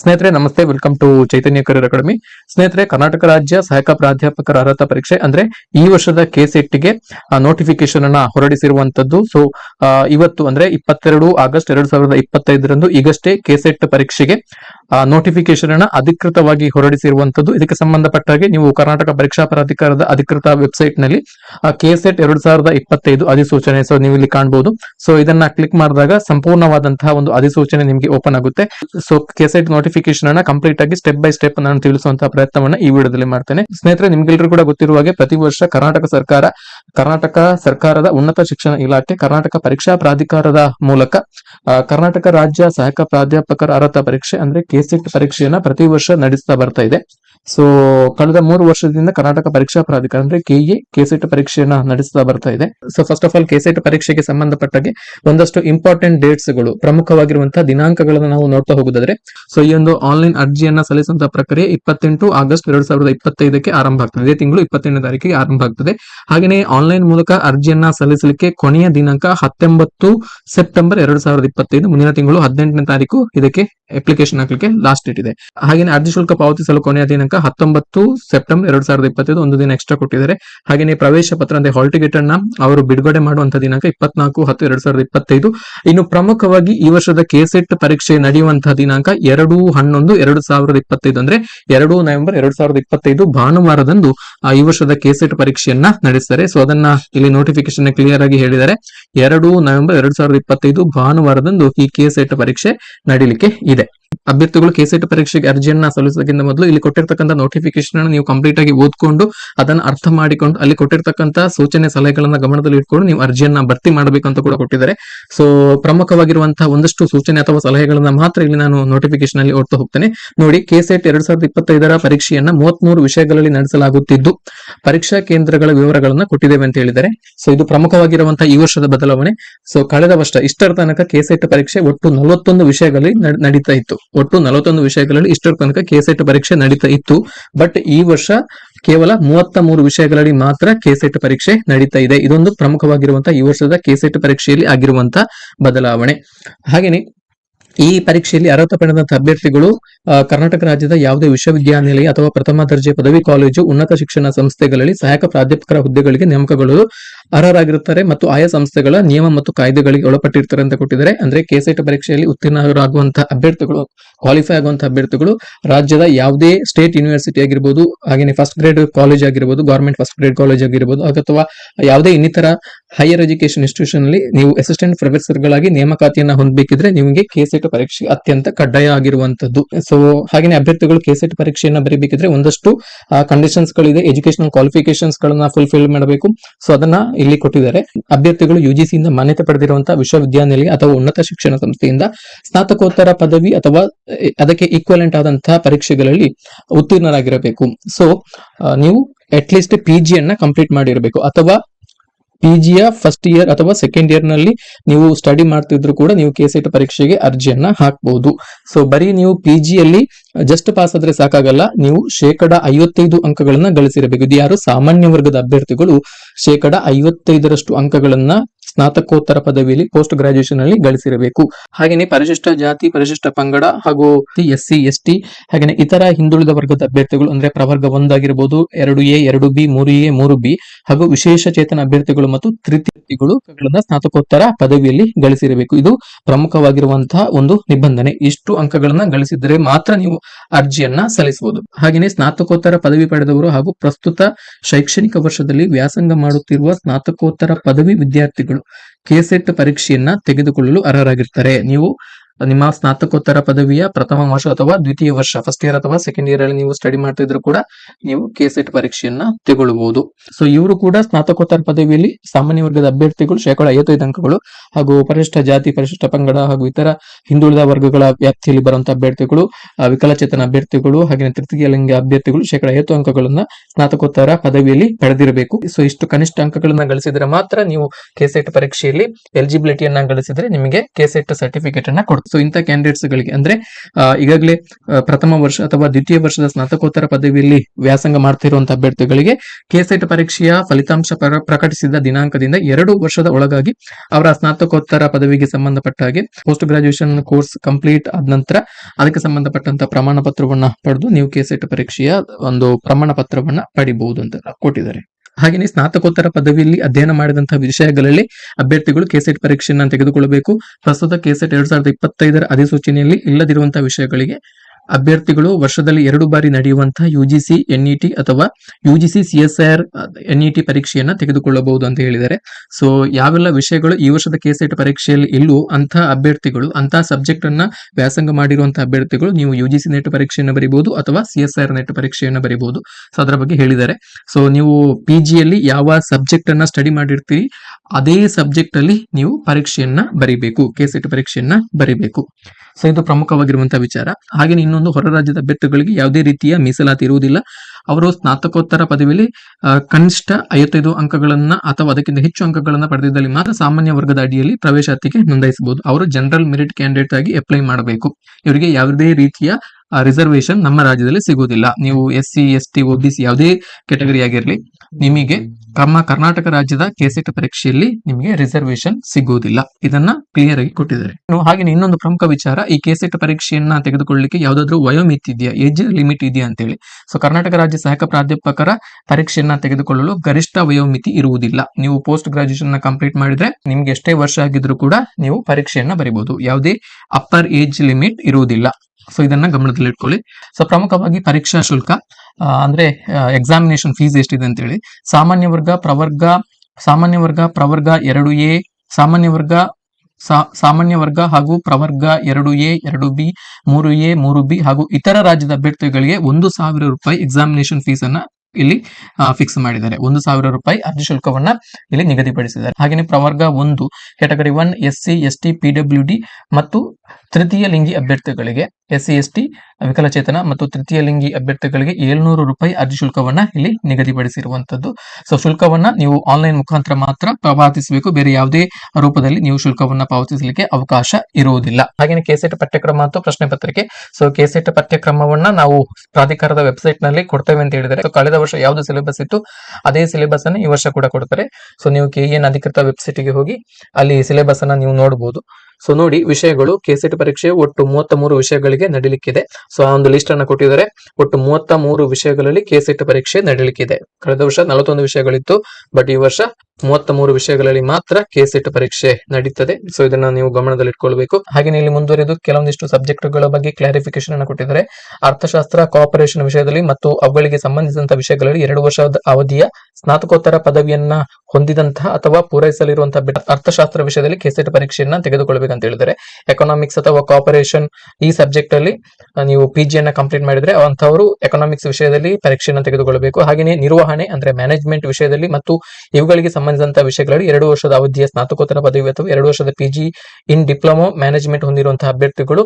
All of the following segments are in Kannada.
ಸ್ನೇಹಿತರೆ, ನಮಸ್ತೆ. Welcome to Chaitanya career academy ಸ್ನೇಹಿತರೆ, ಕರ್ನಾಟಕ ರಾಜ್ಯ ಸಹಾಯಕ ಪ್ರಾಧ್ಯಾಪಕರ ಅರ್ಹತಾ ಪರೀಕ್ಷೆ ಅಂದ್ರೆ ಈ ವರ್ಷದ ಕೆಸೆಟ್ಗೆ ನೋಟಿಫಿಕೇಶನ್ ಅನ್ನ ಹೊರಡಿಸಿರುವಂತದ್ದು. ಸೊ ಇವತ್ತು ಅಂದ್ರೆ ಇಪ್ಪತ್ತೆರಡು ಆಗಸ್ಟ್ ಎರಡ್ ಸಾವಿರದ ಇಪ್ಪತ್ತೈದರಂದು ಈಗಷ್ಟೇ ಕೆಸೆಟ್ ಪರೀಕ್ಷೆಗೆ ನೋಟಿಫಿಕೇಶನ್ ಅನ್ನ ಅಧಿಕೃತವಾಗಿ ಹೊರಡಿಸಿರುವಂತದ್ದು. ಇದಕ್ಕೆ ಸಂಬಂಧಪಟ್ಟ ಹಾಗೆ ನೀವು ಕರ್ನಾಟಕ ಪರೀಕ್ಷಾ ಪ್ರಾಧಿಕಾರದ ಅಧಿಕೃತ ವೆಬ್ಸೈಟ್ನಲ್ಲಿ ಕೆಸೆಟ್ ಎರಡು ಸಾವಿರದ ಇಪ್ಪತ್ತೈದು ಅಧಿಸೂಚನೆ ಸೊ ನೀವು ಇಲ್ಲಿ ಕಾಣಬಹುದು ಸೊ ಇದನ್ನ ಕ್ಲಿಕ್ ಮಾಡಿದಾಗ ಸಂಪೂರ್ಣವಾದಂತಹ ಒಂದು ಅಧಿಸೂಚನೆ ನಿಮಗೆ ಓಪನ್ ಆಗುತ್ತೆ. ಸೊ ಕೆಸೆಟ್ ನೋಟಿಫಿಕೇಶನ್ ಅನ್ನ ಕಂಪ್ಲೀಟ್ ಆಗಿ ಸ್ಟೆಪ್ ಬೈ ಸ್ಟೆಪ್ ನಾನು ತಿಳಿಸುವಂತಹ ಪ್ರಯತ್ನವನ್ನ ಈ ವಿಡಿಯೋದಲ್ಲಿ ಮಾಡ್ತೇನೆ. ಸ್ನೇಹಿತರೆ ನಿಮ್ಗೆಲ್ಲರೂ ಕೂಡ ಗೊತ್ತಿರುವ ಹಾಗೆ ಪ್ರತಿ ವರ್ಷ ಕರ್ನಾಟಕ ಸರ್ಕಾರ, ಕರ್ನಾಟಕ ಸರ್ಕಾರದ ಉನ್ನತ ಶಿಕ್ಷಣ ಇಲಾಖೆ, ಕರ್ನಾಟಕ ಪರೀಕ್ಷಾ ಪ್ರಾಧಿಕಾರದ ಮೂಲಕ ಕರ್ನಾಟಕ ರಾಜ್ಯ ಸಹಾಯಕ ಪ್ರಾಧ್ಯಾಪಕರ ಅರ್ಹತಾ ಪರೀಕ್ಷೆ ಅಂದ್ರೆ ಕೆಸೆಟ್ ಪರೀಕ್ಷೆಯನ್ನ ಪ್ರತಿ ವರ್ಷ ನಡೆಸ್ತಾ ಬರ್ತಾ ಇದೆ. ಸೊ ಕಳೆದ ಮೂರು ವರ್ಷದಿಂದ ಕರ್ನಾಟಕ ಪರೀಕ್ಷಾ ಪ್ರಾಧಿಕಾರ ಅಂದ್ರೆ ಕೆಇ ಕೆಸೆಟ್ ಪರೀಕ್ಷೆಯನ್ನ ನಡೆಸ್ತಾ ಬರ್ತಾ ಇದೆ. So first of all KSET ಪರೀಕ್ಷೆಗೆ ಸಂಬಂಧಪಟ್ಟಾಗೆ ಒಂದಷ್ಟು ಇಂಪಾರ್ಟೆಂಟ್ ಡೇಟ್ಸ್ಗಳು ಪ್ರಮುಖವಾಗಿರುವಂತಹ ದಿನಾಂಕಗಳನ್ನು ನಾವು ನೋಡ್ತಾ ಹೋಗುದಾದ್ರೆ ಸೊ ಈ ಒಂದು ಆನ್ಲೈನ್ ಅರ್ಜಿಯನ್ನ ಸಲ್ಲಿಸುವಂತಹ ಪ್ರಕ್ರಿಯೆ ಇಪ್ಪತ್ತೆಂಟು ಆಗಸ್ಟ್ ಎರಡ್ ಸಾವಿರದ ಇಪ್ಪತ್ತೈದಕ್ಕೆ ಆರಂಭ ಆಗ್ತದೆ. ಇದೇ ತಿಂಗಳು ಇಪ್ಪತ್ತೆಂಟನೇ ತಾರೀಕಿಗೆ ಆರಂಭ ಆಗ್ತದೆ. ಹಾಗೆಯೇ ಆನ್ಲೈನ್ ಮೂಲಕ ಅರ್ಜಿಯನ್ನ ಸಲ್ಲಿಸಲಿಕ್ಕೆ ಕೊನೆಯ ದಿನಾಂಕ ಹತ್ತೊಂಬತ್ತು ಸೆಪ್ಟೆಂಬರ್ ಎರಡ್ ಸಾವಿರದ ಇಪ್ಪತ್ತೈದು, ಮುಂದಿನ ತಿಂಗಳು ಹದಿನೆಂಟನೇ ತಾರೀಕು. ಇದಕ್ಕೆ ಅಪ್ಲಿಕೇಶನ್ ಹಾಕಲಿಕ್ಕೆ ಲಾಸ್ಟ್ ಡೇಟ್ ಇದೆ. ಹಾಗೆಯೇ ಅರ್ಜಿ ಶುಲ್ಕ ಪಾವತಿಸಲು ಕೊನೆಯ ದಿನಾಂಕ ಹತ್ತೊಂಬತ್ತು ಸೆಪ್ಟೆಂಬರ್ ಎರಡ್ ಸಾವಿರದ ಇಪ್ಪತ್ತೈದು, ಒಂದು ದಿನ ಎಕ್ಸ್ಟ್ರಾ ಕೊಟ್ಟಿದ್ದಾರೆ. ಹಾಗೆಯೇ ಪ್ರವೇಶ ಪತ್ರ ಅಂದ್ರೆ ಹಾಲ್ ಟಿಕೆಟ್ ಅನ್ನ ಅವರು ಬಿಡುಗಡೆ ಮಾಡುವಂತಹ ದಿನಾಂಕ ಇಪ್ಪತ್ನಾಲ್ಕು ಹತ್ತು ಎರಡ್ ಸಾವಿರದ ಇಪ್ಪತ್ತೈದು. ಇನ್ನು ಪ್ರಮುಖವಾಗಿ ಈ ವರ್ಷದ ಕೆಸೆಟ್ ಪರೀಕ್ಷೆ ನಡೆಯುವಂತಹ ದಿನಾಂಕ ಎರಡು ಹನ್ನೊಂದು, ಎರಡು ಸಾವಿರದ ಇಪ್ಪತ್ತೈದು ಅಂದ್ರೆ ಎರಡು ನವೆಂಬರ್, ಎರಡು ಸಾವಿರದ ಇಪ್ಪತ್ತೈದು ಭಾನುವಾರದಂದು ಈ ವರ್ಷದ ಕೆಸೆಟ್ ಪರೀಕ್ಷೆಯನ್ನ ನಡೆಸ್ತಾರೆ ಸೊ ಅದನ್ನ ಇಲ್ಲಿ ನೋಟಿಫಿಕೇಶನ್ ಕ್ಲಿಯರ್ ಆಗಿ ಹೇಳಿದ್ದಾರೆ. ಎರಡು ನವೆಂಬರ್, ಎರಡು ಸಾವಿರದ ಇಪ್ಪತ್ತೈದು ಭಾನುವಾರದಂದು ಈ ಕೆಸೆಟ್ ಪರೀಕ್ಷೆ ನಡೀಲಿಕ್ಕೆ ಇದೆ. ಅಭ್ಯರ್ಥಿಗಳು ಕೆಸೆಟ್ ಪರೀಕ್ಷೆಗೆ ಅರ್ಜಿಯನ್ನ ಸಲ್ಲಿಸೋದಕ್ಕಿಂತ ಮೊದಲು ಇಲ್ಲಿ ಕೊಟ್ಟಿರ್ತಕ್ಕಂಥ ನೋಟಿಫಿಕೇಶನ್ ಅನ್ನು ನೀವು ಕಂಪ್ಲೀಟ್ ಆಗಿ ಓದ್ಕೊಂಡು ಅದನ್ನ ಅರ್ಥ ಮಾಡಿಕೊಂಡು ಅಲ್ಲಿ ಕೊಟ್ಟಿರ್ತಕ್ಕಂಥ ಸೂಚನೆ ಸಲಹೆಗಳನ್ನ ಗಮನದಲ್ಲಿ ಇಟ್ಕೊಂಡು ನೀವು ಅರ್ಜಿಯನ್ನ ಭರ್ತಿ ಮಾಡಬೇಕಂತ ಕೂಡ ಕೊಟ್ಟಿದ್ದಾರೆ. ಸೊ ಪ್ರಮುಖವಾಗಿರುವಂತಹ ಒಂದಷ್ಟು ಸೂಚನೆ ಅಥವಾ ಸಲಹೆಗಳನ್ನ ಮಾತ್ರ ಇಲ್ಲಿ ನಾನು ನೋಟಿಫಿಕೇಶನ್ ಅಲ್ಲಿ ಓದ್ತಾ ಹೋಗ್ತೇನೆ. ನೋಡಿ, ಕೆಸೆಟ್ ಎರಡ್ ಸಾವಿರದ ಇಪ್ಪತ್ತೈದರ ಪರೀಕ್ಷೆಯನ್ನ ಮೂವತ್ಮೂರು ವಿಷಯಗಳಲ್ಲಿ ನಡೆಸಲಾಗುತ್ತಿದ್ದು, ಪರೀಕ್ಷಾ ಕೇಂದ್ರಗಳ ವಿವರಗಳನ್ನ ಕೊಟ್ಟಿದ್ದೇವೆ ಅಂತ ಹೇಳಿದ್ದಾರೆ. ಸೊ ಇದು ಪ್ರಮುಖವಾಗಿರುವಂತಹ ಈ ವರ್ಷದ ಬದಲಾವಣೆ. ಸೊ ಕಳೆದ ವರ್ಷ ಇಷ್ಟರ ತನಕ ಕೆಸೆಟ್ ಪರೀಕ್ಷೆ ಒಟ್ಟು ನಲವತ್ತೊಂದು ವಿಷಯಗಳಲ್ಲಿ ನಡ್- ನಡೀತಾ ಇತ್ತು. ಒಟ್ಟು ನಲವತ್ತೊಂದು ವಿಷಯಗಳಲ್ಲಿ ಇಷ್ಟರ ತನಕ ಕೆಸೆಟ್ ಪರೀಕ್ಷೆ ನಡೀತಾ ಇತ್ತು. ಬಟ್ ಈ ವರ್ಷ ಕೇವಲ ಮೂವತ್ತ ಮೂರು ವಿಷಯಗಳಲ್ಲಿ ಮಾತ್ರ ಕೆಸೆಟ್ ಪರೀಕ್ಷೆ ನಡೀತಾ ಇದೆ. ಇದೊಂದು ಪ್ರಮುಖವಾಗಿರುವಂತಹ ಈ ವರ್ಷದ ಕೆಸೆಟ್ ಪರೀಕ್ಷೆಯಲ್ಲಿ ಆಗಿರುವಂತಹ ಬದಲಾವಣೆ. ಹಾಗೇನೆ ಈ ಪರೀಕ್ಷೆಯಲ್ಲಿ ಅರ್ಹತೆ ಪಡೆದಂತಹ ಅಭ್ಯರ್ಥಿಗಳು ಕರ್ನಾಟಕ ರಾಜ್ಯದ ಯಾವುದೇ ವಿಶ್ವವಿದ್ಯಾನಿಲಯ ಅಥವಾ ಪ್ರಥಮ ದರ್ಜೆ ಪದವಿ ಕಾಲೇಜು, ಉನ್ನತ ಶಿಕ್ಷಣ ಸಂಸ್ಥೆಗಳಲ್ಲಿ ಸಹಾಯಕ ಪ್ರಾಧ್ಯಾಪಕರ ಹುದ್ದೆಗಳಿಗೆ ನೇಮಕಗೊಳ್ಳಲು ಅರ್ಹರಾಗಿರುತ್ತಾರೆ ಮತ್ತು ಆಯಾ ಸಂಸ್ಥೆಗಳ ನಿಯಮ ಮತ್ತು ಕಾಯ್ದೆಗಳಿಗೆ ಒಳಪಟ್ಟಿರ್ತಾರೆ ಅಂತ ಕೊಟ್ಟಿದ್ದಾರೆ. ಅಂದ್ರೆ ಕೆಸೆಟ್ ಪರೀಕ್ಷೆಯಲ್ಲಿ ಉತ್ತೀರ್ಣರಾಗುವಂತಹ ಅಭ್ಯರ್ಥಿಗಳು ಕ್ವಾಲಿಫೈ ಆಗುವಂತಹ ಅಭ್ಯರ್ಥಿಗಳು ರಾಜ್ಯದ ಯಾವುದೇ ಸ್ಟೇಟ್ ಯೂನಿವರ್ಸಿಟಿ ಆಗಿರ್ಬೋದು ಹಾಗೆಯೇ ಫಸ್ಟ್ ಗ್ರೇಡ್ ಕಾಲೇಜ್ ಆಗಿರ್ಬೋದು ಗವರ್ಮೆಂಟ್ ಫಸ್ಟ್ ಗ್ರೇಡ್ ಕಾಲೇಜ್ ಆಗಿರ್ಬೋದು ಅಥವಾ ಯಾವುದೇ ಇನ್ನಿತರ ಹೈಯರ್ ಎಜುಕೇಶನ್ ಇನ್ಸ್ಟಿಟ್ಯೂಷನ್ ಅಲ್ಲಿ ನೀವು ಅಸಿಸ್ಟೆಂಟ್ ಪ್ರೊಫೆಸರ್ ಗಳಾಗಿ ನೇಮಕಾತಿಯನ್ನ ಹೊಂದಬೇಕಿದ್ರೆ ನಿಮಗೆ ಕೆಸೆಟ್ ಪರೀಕ್ಷೆ ಅತ್ಯಂತ ಕಡ್ಡಾಯ ಆಗಿರುವಂತದ್ದು. ಸೊ ಹಾಗೆ ಅಭ್ಯರ್ಥಿಗಳು ಕೆಸೆಟ್ ಪರೀಕ್ಷೆಯನ್ನ ಬರೀಬೇಕಿದ್ರೆ ಒಂದಷ್ಟು ಕಂಡೀಷನ್ಸ್ ಗಳಿದೆ ಎಜುಕೇಶನಲ್ ಕ್ವಾಲಿಫಿಕೇಶನ್ಸ್ ಗಳನ್ನ ಫುಲ್ಫಿಲ್ ಮಾಡಬೇಕು. ಸೊ ಅದನ್ನ ಇಲ್ಲಿ ಕೊಟ್ಟಿದ್ದಾರೆ. ಅಭ್ಯರ್ಥಿಗಳು ಯುಜಿಸಿ ಇಂದ ಮಾನ್ಯತೆ ಪಡೆದಿರುವಂತಹ ವಿಶ್ವವಿದ್ಯಾನಿಲಯ ಅಥವಾ ಉನ್ನತ ಶಿಕ್ಷಣ ಸಂಸ್ಥೆಯಿಂದ ಸ್ನಾತಕೋತ್ತರ ಪದವಿ ಅಥವಾ ಅದಕ್ಕೆ ಈಕ್ವಲೆಂಟ್ ಆದಂತಹ ಪರೀಕ್ಷೆಗಳಲ್ಲಿ ಉತ್ತೀರ್ಣರಾಗಿರಬೇಕು. ಸೊ ನೀವು ಅಟ್ ಲೀಸ್ಟ್ ಪಿ ಜಿಯನ್ನ ಕಂಪ್ಲೀಟ್ ಮಾಡಿರಬೇಕು. ಅಥವಾ ಪಿ ಜಿಯ ಫಸ್ಟ್ ಇಯರ್ ಅಥವಾ ಸೆಕೆಂಡ್ ಇಯರ್ನಲ್ಲಿ ನೀವು ಸ್ಟಡಿ ಮಾಡ್ತಿದ್ರು ಕೂಡ ನೀವು ಕೆಸೆಟ್ ಪರೀಕ್ಷೆಗೆ ಅರ್ಜಿಯನ್ನ ಹಾಕಬಹುದು ಸೊ ಬರೀ ನೀವು ಪಿ ಜಿಯಲ್ಲಿ ಜಸ್ಟ್ ಪಾಸ್ ಆದ್ರೆ ಸಾಕಾಗಲ್ಲ. ನೀವು ಶೇಕಡ ಐವತ್ತೈದು ಅಂಕಗಳನ್ನ ಗಳಿಸಿರಬೇಕು. ಇದು ಯಾರು? ಸಾಮಾನ್ಯ ವರ್ಗದ ಅಭ್ಯರ್ಥಿಗಳು ಶೇಕಡ ಐವತ್ತೈದರಷ್ಟು ಅಂಕಗಳನ್ನ ಸ್ನಾತಕೋತ್ತರ ಪದವಿಯಲ್ಲಿ ಪೋಸ್ಟ್ ಗ್ರಾಜುಯೇಷನ್ ಅಲ್ಲಿ ಗಳಿಸಿರಬೇಕು. ಹಾಗೆಯೇ ಪರಿಶಿಷ್ಟ ಜಾತಿ, ಪರಿಶಿಷ್ಟ ಪಂಗಡ ಹಾಗೂ ಎಸ್ ಸಿ ಎಸ್ ಟಿ ಇತರ ಹಿಂದುಳಿದ ವರ್ಗದ ಅಭ್ಯರ್ಥಿಗಳು ಅಂದ್ರೆ ಪ್ರವರ್ಗ ಒಂದಾಗಿರಬಹುದು ಎರಡು ಎ, ಎರಡು ಬಿ, ಮೂರು ಎ, ಮೂರು ಬಿ ಹಾಗೂ ವಿಶೇಷ ಚೇತನ ಅಭ್ಯರ್ಥಿಗಳು ಮತ್ತು ತೃತೀಯಗಳು ಸ್ನಾತಕೋತ್ತರ ಪದವಿಯಲ್ಲಿ ಗಳಿಸಿರಬೇಕು. ಇದು ಪ್ರಮುಖವಾಗಿರುವಂತಹ ಒಂದು ನಿಬಂಧನೆ. ಇಷ್ಟು ಅಂಕಗಳನ್ನ ಗಳಿಸಿದರೆ ಮಾತ್ರ ನೀವು ಅರ್ಜಿಯನ್ನ ಸಲ್ಲಿಸಬಹುದು. ಹಾಗೆಯೇ ಸ್ನಾತಕೋತ್ತರ ಪದವಿ ಪಡೆದವರು ಹಾಗೂ ಪ್ರಸ್ತುತ ಶೈಕ್ಷಣಿಕ ವರ್ಷದಲ್ಲಿ ವ್ಯಾಸಂಗ ಮಾಡುತ್ತಿರುವ ಸ್ನಾತಕೋತ್ತರ ಪದವಿ ವಿದ್ಯಾರ್ಥಿಗಳು ಕೆಸೆಟ್ ಪರೀಕ್ಷೆಯನ್ನ ತೆಗೆದುಕೊಳ್ಳಲು ಅರ್ಹರಾಗಿರ್ತಾರೆ. ನೀವು ನಿಮ್ಮ ಸ್ನಾತಕೋತ್ತರ ಪದವಿಯ ಪ್ರಥಮ ವರ್ಷ ಅಥವಾ ದ್ವಿತೀಯ ವರ್ಷ ಫಸ್ಟ್ ಇಯರ್ ಅಥವಾ ಸೆಕೆಂಡ್ ಇಯರ್ ಅಲ್ಲಿ ನೀವು ಸ್ಟಡಿ ಮಾಡ್ತಿದ್ರು ಕೂಡ ನೀವು ಕೆಸೆಟ್ ಪರೀಕ್ಷೆಯನ್ನ ತಗೊಳ್ಬಹುದು. ಸೊ ಇವರು ಕೂಡ ಸ್ನಾತಕೋತ್ತರ ಪದವಿಯಲ್ಲಿ ಸಾಮಾನ್ಯ ವರ್ಗದ ಅಭ್ಯರ್ಥಿಗಳು ಶೇಕಡ ಐವತ್ತೈದು ಅಂಕಗಳು ಹಾಗೂ ಪರಿಶಿಷ್ಟ ಜಾತಿ, ಪರಿಶಿಷ್ಟ ಪಂಗಡ ಹಾಗೂ ಇತರ ಹಿಂದುಳಿದ ವರ್ಗಗಳ ವ್ಯಾಪ್ತಿಯಲ್ಲಿ ಬರುವಂತಹ ಅಭ್ಯರ್ಥಿಗಳು ವಿಕಲಚೇತನ ಅಭ್ಯರ್ಥಿಗಳು ಹಾಗೆ ತೃತೀಯ ಲಿಂಗ ಅಭ್ಯರ್ಥಿಗಳು ಶೇಕಡ ಐವತ್ತು ಅಂಕಗಳನ್ನ ಸ್ನಾತಕೋತ್ತರ ಪದವಿಯಲ್ಲಿ ಪಡೆದಿರಬೇಕು. ಸೊ ಇಷ್ಟು ಕನಿಷ್ಠ ಅಂಕಗಳನ್ನ ಗಳಿಸಿದ್ರೆ ಮಾತ್ರ ನೀವು ಕೆಸೆಟ್ ಪರೀಕ್ಷೆಯಲ್ಲಿ ಎಲಿಜಿಬಿಲಿಟಿಯನ್ನ ಗಳಿಸಿದ್ರೆ ನಿಮಗೆ ಕೆಸೆಟ್ ಸರ್ಟಿಫಿಕೇಟ್ ಅನ್ನ ಕೊಡುತ್ತೆ ಸೊ ಇಂಥ ಕ್ಯಾಂಡಿಡೇಟ್ಸ್ ಗಳಿಗೆ ಅಂದ್ರೆ ಈಗಾಗಲೇ ಪ್ರಥಮ ವರ್ಷ ಅಥವಾ ದ್ವಿತೀಯ ವರ್ಷದ ಸ್ನಾತಕೋತ್ತರ ಪದವಿಯಲ್ಲಿ ವ್ಯಾಸಂಗ ಮಾಡ್ತಿರುವಂತಹ ಅಭ್ಯರ್ಥಿಗಳಿಗೆ ಕೆಸೆಟ್ ಪರೀಕ್ಷೆಯ ಫಲಿತಾಂಶ ಪ್ರಕಟಿಸಿದ ದಿನಾಂಕದಿಂದ ಎರಡು ವರ್ಷದ ಒಳಗಾಗಿ ಅವರ ಸ್ನಾತಕೋತ್ತರ ಪದವಿಗೆ ಸಂಬಂಧಪಟ್ಟ ಹಾಗೆ ಪೋಸ್ಟ್ ಗ್ರಾಜುಯೇಷನ್ ಕೋರ್ಸ್ ಕಂಪ್ಲೀಟ್ ಆದ ನಂತರ ಅದಕ್ಕೆ ಸಂಬಂಧಪಟ್ಟಂತ ಪ್ರಮಾಣ ಪತ್ರವನ್ನ ಪಡೆದು ನೀವು ಕೆಸೆಟ್ ಪರೀಕ್ಷೆಯ ಒಂದು ಪ್ರಮಾಣ ಪತ್ರವನ್ನ ಪಡಿಬಹುದು ಅಂತ ಕೊಟ್ಟಿದ್ದಾರೆ. ಹಾಗೆಯೇ ಸ್ನಾತಕೋತ್ತರ ಪದವಿಯಲ್ಲಿ ಅಧ್ಯಯನ ಮಾಡಿದಂತಹ ವಿಷಯಗಳಲ್ಲಿ ಅಭ್ಯರ್ಥಿಗಳು ಕೆಸೆಟ್ ಪರೀಕ್ಷೆಯನ್ನು ತೆಗೆದುಕೊಳ್ಳಬೇಕು. ಪ್ರಸ್ತುತ ಕೆಸೆಟ್ ಎರಡ್ ಸಾವಿರದ ಇಪ್ಪತ್ತೈದರ ಅಧಿಸೂಚನೆಯಲ್ಲಿ ಇಲ್ಲದಿರುವಂತಹ ವಿಷಯಗಳಿಗೆ ಅಭ್ಯರ್ಥಿಗಳು ವರ್ಷದಲ್ಲಿ ಎರಡು ಬಾರಿ ನಡೆಯುವಂತಹ ಯುಜಿಸಿ ಎನ್ಇಟಿ ಅಥವಾ ಯುಜಿಸಿ ಸಿಎಸ್ಐಆರ್ ಎನ್ಇಟಿ ಪರೀಕ್ಷೆಯನ್ನು ತೆಗೆದುಕೊಳ್ಳಬಹುದು ಅಂತ ಹೇಳಿದ್ದಾರೆ. ಸೊ ಯಾವೆಲ್ಲ ವಿಷಯಗಳು ಈ ವರ್ಷದ ಕೆಸೆಟ್ ಪರೀಕ್ಷೆಯಲ್ಲಿ ಇಲ್ಲೋ ಅಂತಹ ಅಭ್ಯರ್ಥಿಗಳು ಅಂತಹ ಸಬ್ಜೆಕ್ಟ್ ಅನ್ನ ವ್ಯಾಸಂಗ ಮಾಡಿರುವಂತಹ ಅಭ್ಯರ್ಥಿಗಳು ನೀವು ಯುಜಿಸಿ ನೆಟ್ ಪರೀಕ್ಷೆಯನ್ನು ಬರೀಬಹುದು ಅಥವಾ ಸಿಎಸ್ಐಆರ್ ನೆಟ್ ಪರೀಕ್ಷೆಯನ್ನು ಬರೀಬಹುದು. ಸೊ ಅದರ ಬಗ್ಗೆ ಹೇಳಿದ್ದಾರೆ. ಸೊ ನೀವು ಪಿ ಜಿಯಲ್ಲಿ ಯಾವ ಸಬ್ಜೆಕ್ಟ್ ಅನ್ನ ಸ್ಟಡಿ ಮಾಡಿರ್ತೀರಿ, ಅದೇ ಸಬ್ಜೆಕ್ಟ್ ಅಲ್ಲಿ ನೀವು ಪರೀಕ್ಷೆಯನ್ನ ಬರೀಬೇಕು ಕೆಸೆಟ್ ಪರೀಕ್ಷೆಯನ್ನ ಬರೀಬೇಕು. ಸೊ ಇದು ಪ್ರಮುಖವಾಗಿರುವಂತಹ ವಿಚಾರ. ಹಾಗೆ ಇನ್ನೊಂದು ಹೊರ ರಾಜ್ಯದ ಅಭ್ಯರ್ಥಿಗಳಿಗೆ ಯಾವುದೇ ರೀತಿಯ ಮೀಸಲಾತಿ ಇರುವುದಿಲ್ಲ. ಅವರು ಸ್ನಾತಕೋತ್ತರ ಪದವಿಯಲ್ಲಿ ಕನಿಷ್ಠ ಐವತ್ತೈದು ಅಂಕಗಳನ್ನ ಅಥವಾ ಅದಕ್ಕಿಂತ ಹೆಚ್ಚು ಅಂಕಗಳನ್ನ ಪಡೆದಿದ್ದಲ್ಲಿ ಮಾತ್ರ ಸಾಮಾನ್ಯ ವರ್ಗದ ಅಡಿಯಲ್ಲಿ ಪ್ರವೇಶಾತಿಗೆ ನೋಂದಾಯಿಸಬಹುದು. ಅವರು ಜನರಲ್ ಮೆರಿಟ್ ಕ್ಯಾಂಡಿಡೇಟ್ ಆಗಿ ಅಪ್ಲೈ ಮಾಡಬೇಕು. ಇವರಿಗೆ ಯಾವುದೇ ರೀತಿಯ ರಿಸರ್ವೇಶನ್ ನಮ್ಮ ರಾಜ್ಯದಲ್ಲಿ ಸಿಗುವುದಿಲ್ಲ. ನೀವು S C S T C ಯಾವುದೇ ಕೆಟಗರಿ ಆಗಿರಲಿ, ನಿಮಗೆ ನಮ್ಮ ಕರ್ನಾಟಕ ರಾಜ್ಯದ ಕೆಸೆಟ್ ಪರೀಕ್ಷೆಯಲ್ಲಿ ನಿಮಗೆ ರಿಸರ್ವೇಶನ್ ಸಿಗುವುದಿಲ್ಲ. ಇದನ್ನ ಕ್ಲಿಯರ್ ಆಗಿ ಕೊಟ್ಟಿದ್ದಾರೆ. ಹಾಗೆ ಇನ್ನೊಂದು ಪ್ರಮುಖ ವಿಚಾರ, ಈ ಕೆಸೆಟ್ ಪರೀಕ್ಷೆಯನ್ನ ತೆಗೆದುಕೊಳ್ಳಲಿಕ್ಕೆ ಯಾವ್ದಾದ್ರು ವಯೋಮಿತಿ ಇದೆಯಾ? ಏಜ್ ಲಿಮಿಟ್ ಇದೆಯಾ ಅಂತೇಳಿ. ಸೊ ಕರ್ನಾಟಕ ರಾಜ್ಯ ಸಹಾಯಕ ಪ್ರಾಧ್ಯಾಪಕರ ಪರೀಕ್ಷೆಯನ್ನ ತೆಗೆದುಕೊಳ್ಳಲು ಗರಿಷ್ಠ ವಯೋಮಿತಿ ಇರುವುದಿಲ್ಲ. ನೀವು ಪೋಸ್ಟ್ ಗ್ರಾಜುಯೇಷನ್ನ ಕಂಪ್ಲೀಟ್ ಮಾಡಿದ್ರೆ ನಿಮ್ಗೆ ಎಷ್ಟೇ ವರ್ಷ ಆಗಿದ್ರು ಕೂಡ ನೀವು ಪರೀಕ್ಷೆಯನ್ನ ಬರೀಬಹುದು ಯಾವುದೇ ಅಪ್ಪರ್ ಏಜ್ ಲಿಮಿಟ್ ಇರುವುದಿಲ್ಲ. ಸೊ ಇದನ್ನ ಗಮನದಲ್ಲಿ ಇಟ್ಕೊಳ್ಳಿ. ಸೊ ಪ್ರಮುಖವಾಗಿ ಪರೀಕ್ಷಾ ಶುಲ್ಕ ಅಂದ್ರೆ ಎಕ್ಸಾಮಿನೇಷನ್ ಫೀಸ್ ಎಷ್ಟಿದೆ ಅಂತೇಳಿ. ಸಾಮಾನ್ಯ ವರ್ಗ, ಪ್ರವರ್ಗ, ಸಾಮಾನ್ಯ ವರ್ಗ, ಪ್ರವರ್ಗ ಎರಡು ಎ, ಸಾಮಾನ್ಯ ವರ್ಗ ಸಾಮಾನ್ಯ ವರ್ಗ ಹಾಗೂ ಪ್ರವರ್ಗ ಎರಡು ಎ, ಎರಡು ಬಿ, ಮೂರು ಎ, ಮೂರು ಬಿ ಹಾಗೂ ಇತರ ರಾಜ್ಯದ ಅಭ್ಯರ್ಥಿಗಳಿಗೆ ಒಂದು ಸಾವಿರ ರೂಪಾಯಿ ಎಕ್ಸಾಮಿನೇಷನ್ ಫೀಸ್ ಅನ್ನ ಇಲ್ಲಿ ಫಿಕ್ಸ್ ಮಾಡಿದ್ದಾರೆ. ಒಂದು ಸಾವಿರ ರೂಪಾಯಿ ಅರ್ಜಿ ಶುಲ್ಕವನ್ನ ಇಲ್ಲಿ ನಿಗದಿಪಡಿಸಿದ್ದಾರೆ. ಹಾಗೆಯೇ ಪ್ರವರ್ಗ ಒಂದು category one S C S T P W D ಮತ್ತು ತೃತೀಯ ಲಿಂಗಿ ಅಭ್ಯರ್ಥಿಗಳಿಗೆ ಎಸ್ ಸಿ ಎಸ್ ಟಿ ವಿಕಲಚೇತನ ಮತ್ತು ತೃತೀಯ ಲಿಂಗಿ ಅಭ್ಯರ್ಥಿಗಳಿಗೆ ಏಳ್ನೂರು ರೂಪಾಯಿ ಅರ್ಜಿ ಶುಲ್ಕವನ್ನ ಇಲ್ಲಿ ನಿಗದಿಪಡಿಸಿರುವಂತದ್ದು. ಸೊ ಶುಲ್ಕವನ್ನ ನೀವು ಆನ್ಲೈನ್ ಮುಖಾಂತರ ಮಾತ್ರ ಪಾವತಿಸಬೇಕು. ಬೇರೆ ಯಾವುದೇ ರೂಪದಲ್ಲಿ ನೀವು ಶುಲ್ಕವನ್ನ ಪಾವತಿಸಲಿಕ್ಕೆ ಅವಕಾಶ ಇರುವುದಿಲ್ಲ. ಹಾಗೆಯೇ ಕೆಸೆಟ್ ಪಠ್ಯಕ್ರಮ ಮತ್ತು ಪ್ರಶ್ನೆ ಪತ್ರಿಕೆ. ಸೊ ಕೆಸೆಟ್ ಪಠ್ಯಕ್ರಮವನ್ನ ನಾವು ಪ್ರಾಧಿಕಾರದ ವೆಬ್ಸೈಟ್ನಲ್ಲಿ ಕೊಡ್ತೇವೆ ಅಂತ ಹೇಳಿದರೆ ಕಳೆದ ವರ್ಷ ಯಾವುದು ಸಿಲೆಬಸ್ ಇತ್ತು? ಅದೇ ಸಿಲೆಬಸ್ ಅನ್ನು ಈ ವರ್ಷ ಕೂಡ ಕೊಡ್ತಾರೆ. ಸೊ ನೀವು ಕೆ ಎನ್ ಅಧಿಕೃತ ವೆಬ್ಸೈಟ್ಗೆ ಹೋಗಿ ಅಲ್ಲಿ ಸಿಲೆಬಸ್ ಅನ್ನ ನೀವು ನೋಡಬಹುದು ಸೊ ನೋಡಿ, ವಿಷಯಗಳು ಕೆಸೆಟ್ ಪರೀಕ್ಷೆ ಒಟ್ಟು ಮೂವತ್ತ ಮೂರು ವಿಷಯಗಳಿಗೆ ನಡೀಲಿಕ್ಕಿದೆ. ಸೊ ಆ ಒಂದು ಲಿಸ್ಟ್ ಅನ್ನ ಕೊಟ್ಟಿದ್ದಾರೆ. ಒಟ್ಟು ಮೂವತ್ತ ಮೂರು ವಿಷಯಗಳಲ್ಲಿ ಕೆಸೆಟ್ ಪರೀಕ್ಷೆ ನಡೀಲಿಕ್ಕಿದೆ. ಕಳೆದ ವರ್ಷ ನಲವತ್ತೊಂದು ವಿಷಯಗಳಿತ್ತು. ಬಟ್ ಈ ವರ್ಷ ಮೂವತ್ತ ಮೂರು ವಿಷಯಗಳಲ್ಲಿ ಮಾತ್ರ ಕೆಸೆಟ್ ಪರೀಕ್ಷೆ ನಡೀತದೆ. ಸೊ ಇದನ್ನ ನೀವು ಗಮನದಲ್ಲಿ ಇಟ್ಕೊಳ್ಬೇಕು ಹಾಗೆ ಇಲ್ಲಿ ಮುಂದುವರೆದು ಕೆಲವೊಂದಿಷ್ಟು ಸಬ್ಜೆಕ್ಟ್ಗಳ ಬಗ್ಗೆ ಕ್ಲಾರಿಫಿಕೇಶನ್ ಅನ್ನು ಕೊಟ್ಟಿದ್ದಾರೆ. ಅರ್ಥಶಾಸ್ತ್ರ ಕೋಆಪರೇಷನ್ ವಿಷಯದಲ್ಲಿ ಮತ್ತು ಅವುಗಳಿಗೆ ಸಂಬಂಧಿಸಿದಂತಹ ವಿಷಯಗಳಲ್ಲಿ ಎರಡು ವರ್ಷದ ಅವಧಿಯ ಸ್ನಾತಕೋತ್ತರ ಪದವಿಯನ್ನ ಹೊಂದಿದಂತಹ ಅಥವಾ ಪೂರೈಸಲಿರುವಂತಹ ಅರ್ಥಶಾಸ್ತ್ರ ವಿಷಯದಲ್ಲಿ ಕೆಸೆಟ್ ಪರೀಕ್ಷೆಯನ್ನ ತೆಗೆದುಕೊಳ್ಬೇಕಂತ ಹೇಳಿದರೆ ಎಕನಾಮಿಕ್ಸ್ ಅಥವಾ ಕಾಪರೇಷನ್ ಈ ಸಬ್ಜೆಕ್ಟ್ ಅಲ್ಲಿ ನೀವು ಪಿ ಜಿಯನ್ನ ಕಂಪ್ಲೀಟ್ ಮಾಡಿದ್ರೆ ಅಂತವರು ಎಕನಾಮಿಕ್ಸ್ ವಿಷಯದಲ್ಲಿ ಪರೀಕ್ಷೆಯನ್ನು ತೆಗೆದುಕೊಳ್ಳಬೇಕು. ಹಾಗೆಯೇ ನಿರ್ವಹಣೆ ಅಂದ್ರೆ ಮ್ಯಾನೇಜ್ಮೆಂಟ್ ವಿಷಯದಲ್ಲಿ ಮತ್ತು ಇವುಗಳಿಗೆ ಸಂಬಂಧಿಸಿದಂತಹ ವಿಷಯಗಳಲ್ಲಿ ಎರಡು ವರ್ಷದ ಅವಧಿಯ ಸ್ನಾತಕೋತ್ತರ ಪದವಿ ಅಥವಾ ಎರಡು ವರ್ಷದ ಪಿಜಿ ಇನ್ ಡಿಪ್ಲೊಮೊ ಮ್ಯಾನೇಜ್ಮೆಂಟ್ ಹೊಂದಿರುವಂತಹ ಅಭ್ಯರ್ಥಿಗಳು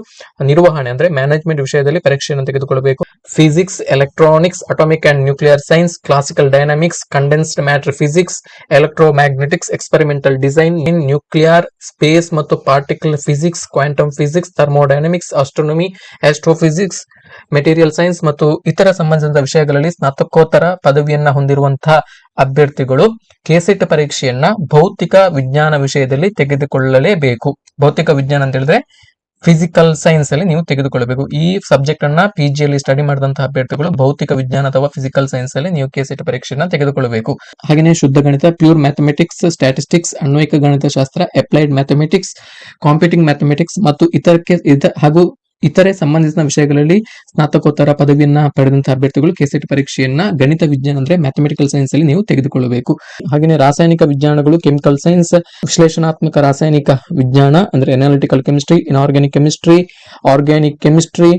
ನಿರ್ವಹಣೆ ಅಂದ್ರೆ ಮ್ಯಾನೇಜ್ಮೆಂಟ್ ವಿಷಯದಲ್ಲಿ ಪರೀಕ್ಷೆಯನ್ನು ತೆಗೆದುಕೊಳ್ಳಬೇಕು. Physics electronics atomic and nuclear science classical dynamics condensed matter physics electromagnetics experimental design in nuclear space ಮತ್ತು particle physics quantum physics thermodynamics astronomy astrophysics material science ಮತ್ತು ಇತರ ಸಂಬಂಧಿಸಿದ ವಿಷಯಗಳಲ್ಲಿ ಸ್ನಾತಕೋತ್ತರ ಪದವಿಯನ್ನ ಹೊಂದಿರುವಂತಹ ಅಭ್ಯರ್ಥಿಗಳು ಕೆಸೆಟ್ ಪರೀಕ್ಷೆಯನ್ನ ಭೌತಿಕ ವಿಜ್ಞಾನ ವಿಷಯದಲ್ಲಿ ತೆಗೆದುಕೊಳ್ಳಲೇಬೇಕು. ಭೌತಿಕ ವಿಜ್ಞಾನ ಅಂತ ಹೇಳಿದ್ರೆ ಫಿಸಿಕಲ್ ಸೈನ್ಸ್ ಅಲ್ಲಿ ನೀವು ತೆಗೆದುಕೊಳ್ಳಬೇಕು. ಈ ಸಬ್ಜೆಕ್ಟ್ ಅನ್ನ ಪಿ ಜಿಯಲ್ಲಿ ಸ್ಟಡಿ ಮಾಡಿದಂತಹ ಅಭ್ಯರ್ಥಿಗಳು ಭೌತಿಕ ವಿಜ್ಞಾನ ಅಥವಾ ಫಿಸಿಕಲ್ ಸೈನ್ಸ್ ಅಲ್ಲಿ ನೀವು ಕೆಸೆಟ್ ಪರೀಕ್ಷೆಯನ್ನು ತೆಗೆದುಕೊಳ್ಳಬೇಕು. ಹಾಗೆಯೇ ಶುದ್ಧ ಗಣಿತ ಪ್ಯೂರ್ ಮ್ಯಾಥಮೆಟಿಕ್ಸ್ ಸ್ಟಾಟಿಸ್ಟಿಕ್ಸ್ ಅನ್ವಯಿಕ ಗಣಿತಶಾಸ್ತ್ರ ಅಪ್ಲೈಡ್ ಮ್ಯಾಥಮೆಟಿಕ್ಸ್ ಕಾಂಪಿಟಿಂಗ್ ಮ್ಯಾಥಮೆಟಿಕ್ಸ್ ಮತ್ತು ಇತರಕ್ಕೆ ಹಾಗೂ ಇತರೆ ಸಂಬಂಧಿಸಿದ ವಿಷಯಗಳಲ್ಲಿ ಸ್ನಾತಕೋತ್ತರ ಪದವಿಯನ್ನ ಪಡೆದಂತಹ ಅಭ್ಯರ್ಥಿಗಳು ಕೆಸೆಟ್ ಪರೀಕ್ಷೆಯನ್ನ ಗಣಿತ ವಿಜ್ಞಾನ ಅಂದ್ರೆ ಮ್ಯಾಥಮೆಟಿಕಲ್ ಸೈನ್ಸ್ ಅಲ್ಲಿ ನೀವು ತೆಗೆದುಕೊಳ್ಳಬೇಕು. ಹಾಗೆಯೇ ರಾಸಾಯನಿಕ ವಿಜ್ಞಾನಗಳು ಕೆಮಿಕಲ್ ಸೈನ್ಸ್ ವಿಶ್ಲೇಷಣಾತ್ಮಕ ರಾಸಾಯನಿಕ ವಿಜ್ಞಾನ ಅಂದ್ರೆ analytical chemistry inorganic chemistry organic chemistry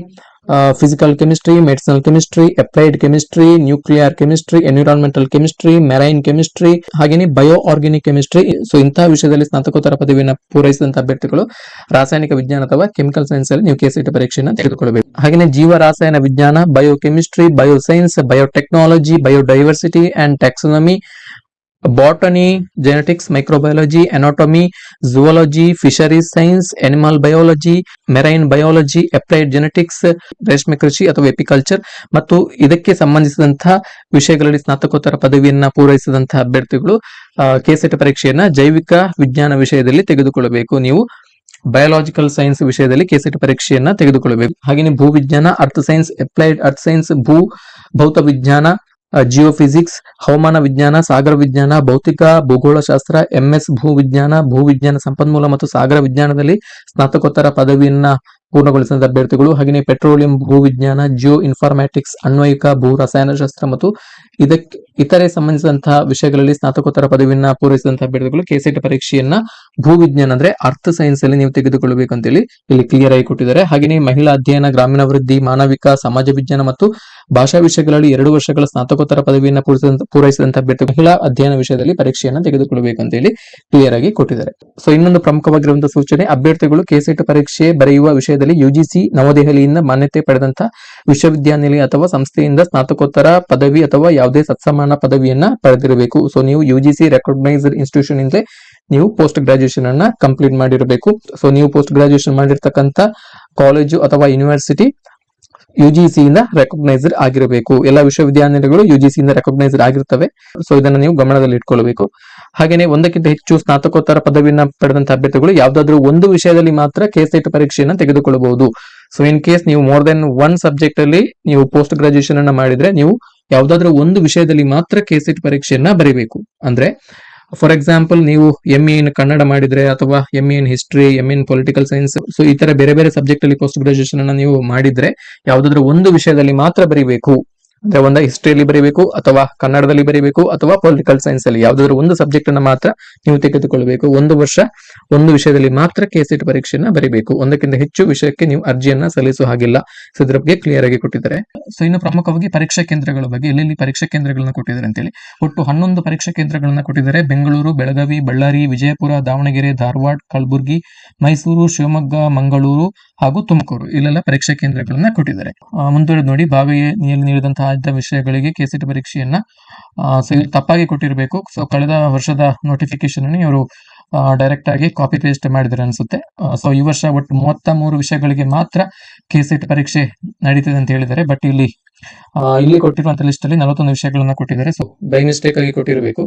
physical chemistry medicinal chemistry applied chemistry nuclear chemistry environmental chemistry marine chemistry ಹಾಗೇನೆ ಬಯೋ ಆರ್ಗ್ಯಾನಿಕ್ ಕೆಮಿಸ್ಟ್ರಿ ಸೊ ಇಂತಹ ವಿಷಯದಲ್ಲಿ ಸ್ನಾತಕೋತ್ತರ ಪದವಿಯನ್ನು ಪೂರೈಸಿದಂತಹ ಅಭ್ಯರ್ಥಿಗಳು ರಾಸಾಯನಿಕ ವಿಜ್ಞಾನ ಅಥವಾ ಕೆಮಿಕಲ್ ಸೈನ್ಸ್ ಅಲ್ಲಿ ನೀವು ಕೆಸಿಟಿ ಪರೀಕ್ಷೆಯನ್ನು ತೆಗೆದುಕೊಳ್ಳಬೇಕು. ಹಾಗೆಯೇ ಜೀವ ರಾಸಾಯನ ವಿಜ್ಞಾನ bio chemistry bio science biotechnology biodiversity and taxonomy botany genetics microbiology anatomy zoology, fisheries science animal biology marine biology applied genetics ರೇಷ್ಮೆ ಕೃಷಿ ಅಥವಾ ಎಪಿಕಲ್ಚರ್ ಮತ್ತು ಇದಕ್ಕೆ ಸಂಬಂಧಿಸಿದಂತಹ ವಿಷಯಗಳಲ್ಲಿ ಸ್ನಾತಕೋತ್ತರ ಪದವಿಯನ್ನ ಪೂರೈಸಿದಂತಹ ಅಭ್ಯರ್ಥಿಗಳು ಕೆಸೆಟ್ ಪರೀಕ್ಷೆಯನ್ನ ಜೈವಿಕ ವಿಜ್ಞಾನ ವಿಷಯದಲ್ಲಿ ತೆಗೆದುಕೊಳ್ಳಬೇಕು. ನೀವು ಬಯಾಲಜಿಕಲ್ ಸೈನ್ಸ್ ವಿಷಯದಲ್ಲಿ ಕೆಸೆಟ್ ಪರೀಕ್ಷೆಯನ್ನ ತೆಗೆದುಕೊಳ್ಳಬೇಕು. ಹಾಗೆಯೇ ಭೂವಿಜ್ಞಾನ ಅರ್ಥ ಸೈನ್ಸ್ ಅಪ್ಲೈಡ್ ಅರ್ಥ ಸೈನ್ಸ್ ಭೂ ಭೌತ ವಿಜ್ಞಾನ ಜಿಯೋ ಫಿಸಿಕ್ಸ್ ಹವಾಮಾನ ವಿಜ್ಞಾನ, ಸಾಗರ ವಿಜ್ಞಾನ, ಭೌತಿಕ, ಭೂಗೋಳಶಾಸ್ತ್ರ, ಎಂಎಸ್, ಭೂ ವಿಜ್ಞಾನ ಭೂ ವಿಜ್ಞಾನ ಸಂಪನ್ಮೂಲ ಮತ್ತು ಸಾಗರ ವಿಜ್ಞಾನದಲ್ಲಿ ಸ್ನಾತಕೋತ್ತರ ಪದವಿಯನ್ನ ಪೂರ್ಣಗೊಳಿಸಿದ ಅಭ್ಯರ್ಥಿಗಳು ಹಾಗೆಯೇ ಪೆಟ್ರೋಲಿಯಂ, ಭೂ ವಿಜ್ಞಾನ, ಜಿಯೋ ಇನ್ಫಾರ್ಮ್ಯಾಟಿಕ್ಸ್, ಅನ್ವಯಿಕ, ಭೂ ರಸಾಯನಶಾಸ್ತ್ರ ಮತ್ತು ಇದಕ್ಕೆ ಇತರೆ ಸಂಬಂಧಿಸಿದಂತಹ ವಿಷಯಗಳಲ್ಲಿ ಸ್ನಾತಕೋತ್ತರ ಪದವಿಯನ್ನ ಪೂರೈಸಿದಂತಹ ಅಭ್ಯರ್ಥಿಗಳು ಕೆಸೆಟ್ ಪರೀಕ್ಷೆಯನ್ನ ಭೂ ವಿಜ್ಞಾನ ಅಂದ್ರೆ ಅರ್ಥ ಸೈನ್ಸ್ ಅಲ್ಲಿ ನೀವು ತೆಗೆದುಕೊಳ್ಳಬೇಕು ಅಂತೇಳಿ ಇಲ್ಲಿ ಕ್ಲಿಯರ್ ಆಗಿ ಕೊಟ್ಟಿದ್ದಾರೆ. ಹಾಗೆಯೇ ಮಹಿಳಾ ಅಧ್ಯಯನ ಗ್ರಾಮೀಣಾಭಿವೃದ್ಧಿ ಮಾನವಿಕ, ಸಮಾಜ ವಿಜ್ಞಾನ ಮತ್ತು ಭಾಷಾ ವಿಷಯಗಳಲ್ಲಿ ಎರಡು ವರ್ಷಗಳ ಸ್ನಾತಕೋತ್ತರ ಪದವಿಯನ್ನು ಪೂರೈಸಿದಂತ ಪೂರೈಸಿದಂತಹ ಅಭ್ಯರ್ಥಿ ಮಹಿಳಾ ಅಧ್ಯಯನ ವಿಷಯದಲ್ಲಿ ಪರೀಕ್ಷೆಯನ್ನು ತೆಗೆದುಕೊಳ್ಳಬೇಕು ಅಂತ ಹೇಳಿ ಕ್ಲಿಯರ್ ಆಗಿ ಕೊಟ್ಟಿದ್ದಾರೆ. ಸೊ ಇನ್ನೊಂದು ಪ್ರಮುಖವಾಗಿರುವಂತಹ ಸೂಚನೆ, ಅಭ್ಯರ್ಥಿಗಳು ಕೆಸೆಟ್ ಪರೀಕ್ಷೆ ಬರೆಯುವ ವಿಷಯದಲ್ಲಿ ಯುಜಿಸಿ ನವದೆಹಲಿಯಿಂದ ಮಾನ್ಯತೆ ಪಡೆದಂತಹ ವಿಶ್ವವಿದ್ಯಾನಿಲಯ ಅಥವಾ ಸಂಸ್ಥೆಯಿಂದ ಸ್ನಾತಕೋತ್ತರ ಪದವಿ ಅಥವಾ ಯಾವುದೇ ಸತ್ಸಮಾನ ಪದವಿಯನ್ನ ಪಡೆದಿರಬೇಕು. ಸೊ ನೀವು ಯುಜಿಸಿ ರೆಕಗ್ನೈಸ್ಡ್ ಇನ್ಸ್ಟಿಟ್ಯೂಷನ್ ಇಂದ ನೀವು ಪೋಸ್ಟ್ ಗ್ರಾಜುಯೇಷನ್ ಅನ್ನ ಕಂಪ್ಲೀಟ್ ಮಾಡಿರಬೇಕು. ಸೊ ನೀವು ಪೋಸ್ಟ್ ಗ್ರಾಜುಯೇಷನ್ ಮಾಡಿರ್ತಕ್ಕಂಥ ಕಾಲೇಜು ಅಥವಾ ಯೂನಿವರ್ಸಿಟಿ ಯುಜಿಸಿ ಇಂದ ರೆಕಗ್ನೈಸ್ಡ್ ಆಗಿರಬೇಕು. ಎಲ್ಲ ವಿಶ್ವವಿದ್ಯಾನಿಲಯಗಳು ಯುಜಿಸಿ ಇಂದ ರೆಕಗ್ನೈಸ್ಡ್ ಆಗಿರ್ತವೆ. ಸೊ ಇದನ್ನ ನೀವು ಗಮನದಲ್ಲಿ ಇಟ್ಕೊಳ್ಬೇಕು. ಹಾಗೇನೆ ಒಂದಕ್ಕಿಂತ ಹೆಚ್ಚು ಸ್ನಾತಕೋತ್ತರ ಪದವಿಯನ್ನ ಪಡೆದಂತ ಅಭ್ಯರ್ಥಿಗಳು ಯಾವ್ದಾದ್ರು ಒಂದು ವಿಷಯದಲ್ಲಿ ಮಾತ್ರ ಕೆಸೆಟ್ ಪರೀಕ್ಷೆಯನ್ನ ತೆಗೆದುಕೊಳ್ಳಬಹುದು. ಸೊ ಇನ್ ಕೇಸ್ ನೀವು ಮೋರ್ ದೆನ್ ಒನ್ ಸಬ್ಜೆಕ್ಟ್ ಅಲ್ಲಿ ನೀವು ಪೋಸ್ಟ್ ಗ್ರಾಜುಯೇಷನ್ ಅನ್ನ ಮಾಡಿದ್ರೆ ನೀವು ಯಾವ್ದಾದ್ರು ಒಂದು ವಿಷಯದಲ್ಲಿ ಮಾತ್ರ ಕೆಸೆಟ್ ಪರೀಕ್ಷೆಯನ್ನ ಬರೀಬೇಕು. ಅಂದ್ರೆ ಫಾರ್ ಎಕ್ಸಾಂಪಲ್ ನೀವು ಎಂ ಇನ್ ಕನ್ನಡ ಮಾಡಿದ್ರೆ ಅಥವಾ M in history M in political science so ಈ ತರ ಬೇರೆ ಬೇರೆ ಸಬ್ಜೆಕ್ಟ್ ಅಲ್ಲಿ ಪೋಸ್ಟ್ ಗ್ರಾಜುಯೇಷನ್ ಅನ್ನ ನೀವು ಮಾಡಿದ್ರೆ ಯಾವ್ದಾದ್ರು ಒಂದು ವಿಷಯದಲ್ಲಿ ಮಾತ್ರ ಬರೀಬೇಕು. ಅಂದ್ರೆ ಒಂದ ಹಿಸ್ಟ್ರಿಯಲ್ಲಿ ಬರೀಬೇಕು ಅಥವಾ ಕನ್ನಡದಲ್ಲಿ ಬರೀಬೇಕು ಅಥವಾ ಪೊಲಿಟಿಕಲ್ ಸೈನ್ಸ್ ಅಲ್ಲಿ ಯಾವ್ದಾದ್ರು ಒಂದು ಸಬ್ಜೆಕ್ಟ್ ಅನ್ನ ಮಾತ್ರ ನೀವು ತೆಗೆದುಕೊಳ್ಳಬೇಕು ಒಂದು ವರ್ಷ ಒಂದು ವಿಷಯದಲ್ಲಿ ಮಾತ್ರ ಕೆಸೆಟ್ ಪರೀಕ್ಷೆಯನ್ನ ಬರೀಬೇಕು. ಒಂದಕ್ಕಿಂತ ಹೆಚ್ಚು ವಿಷಯಕ್ಕೆ ನೀವು ಅರ್ಜಿಯನ್ನ ಸಲ್ಲಿಸುವ ಹಾಗಿಲ್ಲ. ಸೊ ಇದ್ರ ಬಗ್ಗೆ ಕ್ಲಿಯರ್ ಆಗಿ ಕೊಟ್ಟಿದ್ದಾರೆ. ಸೊ ಇನ್ನು ಪ್ರಮುಖವಾಗಿ ಪರೀಕ್ಷಾ ಕೇಂದ್ರಗಳ ಬಗ್ಗೆ ಎಲ್ಲೆಲ್ಲಿ ಪರೀಕ್ಷಾ ಕೇಂದ್ರಗಳನ್ನ ಕೊಟ್ಟಿದ್ದಾರೆ ಅಂತೇಳಿ ಒಟ್ಟು ಹನ್ನೊಂದು ಪರೀಕ್ಷಾ ಕೇಂದ್ರಗಳನ್ನ ಕೊಟ್ಟಿದ್ದಾರೆ. ಬೆಂಗಳೂರು, ಬೆಳಗಾವಿ, ಬಳ್ಳಾರಿ, ವಿಜಯಪುರ, ದಾವಣಗೆರೆ, ಧಾರವಾಡ, ಕಲಬುರಗಿ, ಮೈಸೂರು, ಶಿವಮೊಗ್ಗ, ಮಂಗಳೂರು ಹಾಗೂ ತುಮಕೂರು ಇಲ್ಲೆಲ್ಲ ಪರೀಕ್ಷಾ ಕೇಂದ್ರಗಳನ್ನ ಕೊಟ್ಟಿದ್ದಾರೆ. ಮುಂದುವರೆದು ನೋಡಿ ಬಾವಿಯಲ್ಲಿ ನೀಡಿದಂತಹ ಆಯ್ದ ವಿಷಯಗಳಿಗೆ ಕೆಸಿಟ್ ಪರೀಕ್ಷೆಯನ್ನ ತಪ್ಪಾಗಿ ಕೊಟ್ಟಿರಬೇಕು. ಸೊ ಕಳೆದ ವರ್ಷದ ನೋಟಿಫಿಕೇಶನ್ ಇವರು ಡೈರೆಕ್ಟ್ ಆಗಿ ಕಾಪಿ ಪೇಸ್ಟ್ ಮಾಡಿದ್ದಾರೆ ಅನ್ಸುತ್ತೆ. ಸೊ ಈ ವರ್ಷ ಒಟ್ಟು ಮೂವತ್ತ ಮೂರು ವಿಷಯಗಳಿಗೆ ಮಾತ್ರ ಕೆಸಿಟ್ ಪರೀಕ್ಷೆ ನಡೀತದೆ ಅಂತ ಹೇಳಿದ್ದಾರೆ. ಬಟ್ ಇಲ್ಲಿ ಇಲ್ಲಿ ಕೊಟ್ಟಿರುವಂತ ಲಿಸ್ಟ್ ಅಲ್ಲಿ ನಲವತ್ತೊಂದು ವಿಷಯಗಳನ್ನ ಕೊಟ್ಟಿದ್ದಾರೆ. ಸೊ ಬೈ ಮಿಸ್ಟೇಕ್ ಆಗಿ ಕೊಟ್ಟಿರಬೇಕು.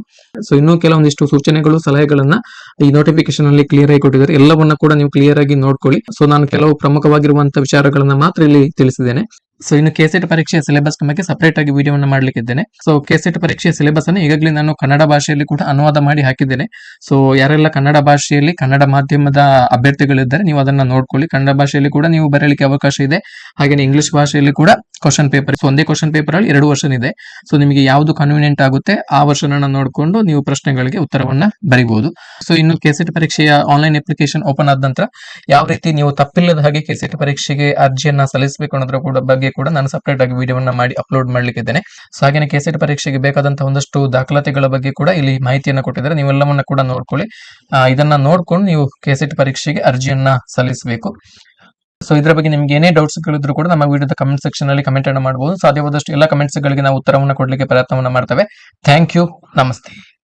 ಸೊ ಇನ್ನೂ ಕೆಲವೊಂದಿಷ್ಟು ಸೂಚನೆಗಳು, ಸಲಹೆಗಳನ್ನ ಈ ನೋಟಿಫಿಕೇಶನ್ ಅಲ್ಲಿ ಕ್ಲಿಯರ್ ಆಗಿ ಕೊಟ್ಟಿದ್ದಾರೆ. ಎಲ್ಲವನ್ನ ಕೂಡ ನೀವು ಕ್ಲಿಯರ್ ಆಗಿ ನೋಡ್ಕೊಳ್ಳಿ. ಸೊ ನಾನು ಕೆಲವು ಪ್ರಮುಖವಾಗಿರುವಂತಹ ವಿಚಾರಗಳನ್ನ ಮಾತ್ರ ಇಲ್ಲಿ ತಿಳಿಸಿದ್ದೇನೆ. ಸೊ ಇನ್ನು ಕೆಸೆಟ್ ಪರೀಕ್ಷೆಯ ಸಿಲೆಬಸ್ ಬಗ್ಗೆ ಸಪರೇಟ್ ಆಗಿ ವಿಡಿಯೋವನ್ನು ಮಾಡ್ಲಿಕ್ಕಿದ್ದೇನೆ ಸೊ ಕೆಸೆಟ್ ಪರೀಕ್ಷೆಯ ಸಿಲೆಬಸ್ ಅನ್ನು ಈಗಾಗಲೇ ನಾನು ಕನ್ನಡ ಭಾಷೆಯಲ್ಲಿ ಕೂಡ ಅನುವಾದ ಮಾಡಿ ಹಾಕಿದ್ದೇನೆ. ಸೊ ಯಾರೆಲ್ಲ ಕನ್ನಡ ಭಾಷೆಯಲ್ಲಿ ಕನ್ನಡ ಮಾಧ್ಯಮದ ಅಭ್ಯರ್ಥಿಗಳಿದ್ದಾರೆ, ನೀವು ಅದನ್ನ ನೋಡ್ಕೊಳ್ಳಿ. ಕನ್ನಡ ಭಾಷೆಯಲ್ಲಿ ಕೂಡ ನೀವು ಬರೆಯಲಿಕ್ಕೆ ಅವಕಾಶ ಇದೆ. ಹಾಗೆ ಇಂಗ್ಲಿಷ್ ಭಾಷೆಯಲ್ಲಿ ಕೂಡ ಕ್ವಶನ್ ಪೇಪರ್ ಸೊ ಒಂದೇ ಕ್ವಶನ್ ಪೇಪರ್ ಅಲ್ಲಿ ಎರಡು ವರ್ಷನ್ ಇದೆ. ಸೊ ನಿಮಗೆ ಯಾವುದು ಕನ್ವೀನಿಯಂಟ್ ಆಗುತ್ತೆ, ಆ ವರ್ಷನನ್ನ ನೋಡಿಕೊಂಡು ನೀವು ಪ್ರಶ್ನೆಗಳಿಗೆ ಉತ್ತರವನ್ನ ಬರೀಬಹುದು ಸೊ ಇನ್ನು ಕೆಸೆಟ್ ಪರೀಕ್ಷೆಯ ಆನ್ಲೈನ್ ಅಪ್ಲಿಕೇಶನ್ ಓಪನ್ ಆದ ನಂತರ, ಯಾವ ರೀತಿ ನೀವು ತಪ್ಪಿಲ್ಲದ ಹಾಗೆ ಕೆಸೆಟ್ ಪರೀಕ್ಷೆಗೆ ಅರ್ಜಿಯನ್ನ ಸಲ್ಲಿಸಬೇಕು ಅನ್ನೋದ್ರ ಕೂಡ ಬಗ್ಗೆ ಕೂಡ ನಾನು ಸಪರೇಟ್ ಆಗಿ ವಿಡಿಯೋವನ್ನ ಮಾಡಿ ಅಪ್ಲೋಡ್ ಮಾಡ್ಲಿಕ್ಕಿದ್ದೇನೆ. ಸೊ ಹಾಗೆ ಕೆಸೆಟ್ ಪರೀಕ್ಷೆಗೆ ಬೇಕಾದಂತಹ ಒಂದಷ್ಟು ದಾಖಲಾತಿಗಳ ಬಗ್ಗೆ ಕೂಡ ಇಲ್ಲಿ ಮಾಹಿತಿಯನ್ನು ಕೊಟ್ಟಿದ್ದಾರೆ. ನೀವೆಲ್ಲವನ್ನ ಕೂಡ ನೋಡ್ಕೊಳ್ಳಿ. ಇದನ್ನ ನೋಡ್ಕೊಂಡು ನೀವು ಕೆಸೆಟ್ ಪರೀಕ್ಷೆಗೆ ಅರ್ಜಿಯನ್ನ ಸಲ್ಲಿಸಬೇಕು. ಸೊ ಇದರ ಬಗ್ಗೆ ನಿಮ್ಗೆ ಏನೇ ಡೌಟ್ಸ್ ಗಳಿದ್ರು ಕೂಡ ನಮ್ಮ ವಿಡಿಯೋದ ಕಮೆಂಟ್ ಸೆಕ್ಷನ್ ಅಲ್ಲಿ ಕಮೆಂಟ್ ಅನ್ನ ಮಾಡಬಹುದು ಸಾಧ್ಯವಾದಷ್ಟು ಎಲ್ಲ ಕಮೆಂಟ್ಸ್ ಗಳಿಗೆ ನಾವು ಉತ್ತರವನ್ನ ಕೊಡಲಿಕ್ಕೆ ಪ್ರಯತ್ನವನ್ನು ಮಾಡ್ತೇವೆ. ಥ್ಯಾಂಕ್ ಯು ನಮಸ್ತೆ.